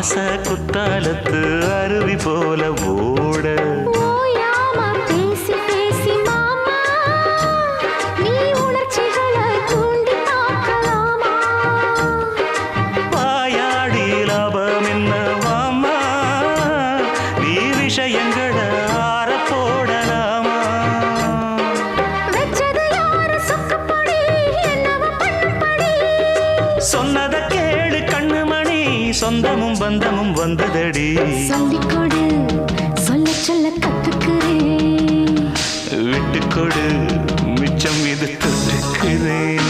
ஆச குத்தாலத்து அருவி போல ஓட. விஷயங்களை ஆற போடலாமா? சொன்னத சொந்தமும் பந்தமும் வந்ததடி. சொல்லிக் கொடு சொல்ல சொல்ல கத்துக்கிறேன். விட்டுக்கொடு மிச்சம் இது துறக்கிறேன்